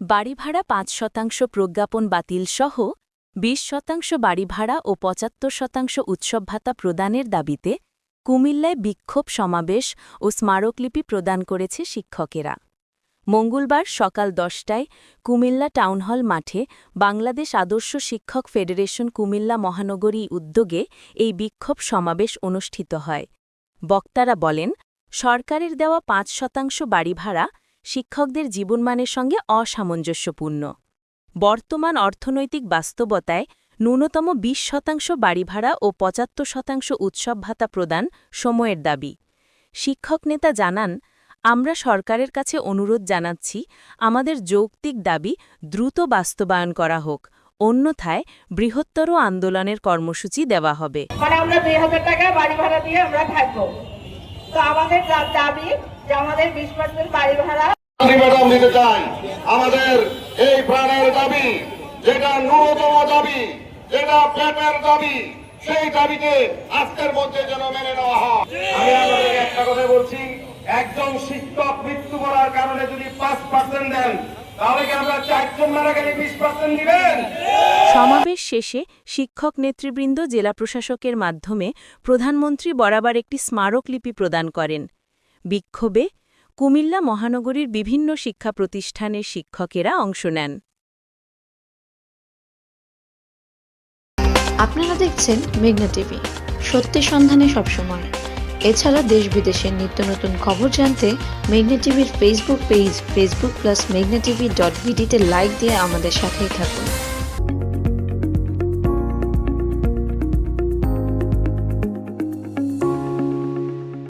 বাড়ি ভাড়া পাঁচ শতাংশ প্রজ্ঞাপন বাতিল সহ বিশ শতাংশ বাড়ি ভাড়া ও পঁচাত্তর শতাংশ উৎসব ভাতা প্রদানের দাবিতে কুমিল্লায় বিক্ষোভ সমাবেশ ও স্মারকলিপি প্রদান করেছে শিক্ষকেরা। মঙ্গলবার সকাল দশটায় কুমিল্লা টাউনহল মাঠে বাংলাদেশ আদর্শ শিক্ষক ফেডারেশন কুমিল্লা মহানগরী উদ্যোগে এই বিক্ষোভ সমাবেশ অনুষ্ঠিত হয়। বক্তারা বলেন, সরকারের দেওয়া পাঁচ শতাংশ বাড়ি ভাড়া শিক্ষকদের জীবনমানের সঙ্গে অসামঞ্জস্যপূর্ণ। বর্তমান অর্থনৈতিক বাস্তবতায় ন্যূনতম ২০ শতাংশ বাড়ি ভাড়া ও পঁচাত্তর শতাংশ উৎসব ভাতা প্রদান সময়ের দাবি। শিক্ষক নেতা জানান, আমরা সরকারের কাছে অনুরোধ জানাচ্ছি, আমাদের যৌক্তিক দাবি দ্রুত বাস্তবায়ন করা হোক, অন্যথায় বৃহত্তর আন্দোলনের কর্মসূচি দেওয়া হবে। চাই। আমাদের এই প্রাণের দাবি, যেটা ন্যূনতম দাবি, যেটা পেটের দাবি, সেই দাবিকে আজকের মধ্যে যেন মেনে নেওয়া হয়। আমি একটা কথা বলছি, একজন শিক্ষক মৃত্যু করার কারণে যদি পাঁচ পার্সেন্ট দেন সমাবেশ শেষে শিক্ষক নেতৃবৃন্দ, জেলা প্রশাসকের মাধ্যমে প্রধানমন্ত্রী বরাবর একটি স্মারকলিপি প্রদান করেন। বিক্ষোভে কুমিল্লা মহানগরীর বিভিন্ন শিক্ষা প্রতিষ্ঠানের শিক্ষকেরা অংশ নেন। আপনারা দেখছেন মেঘনা টিভি সত্যি সন্ধানে সবসময়। এছাড়া দেশ বিদেশের নিত্য নতুন খবর জানতে মেঘনা টিভির ফেসবুক পেজ ফেসবুক প্লাস মেঘনা টিভি ডট ভিডিতে লাইক দিয়ে আমাদের সাথেই থাকুন।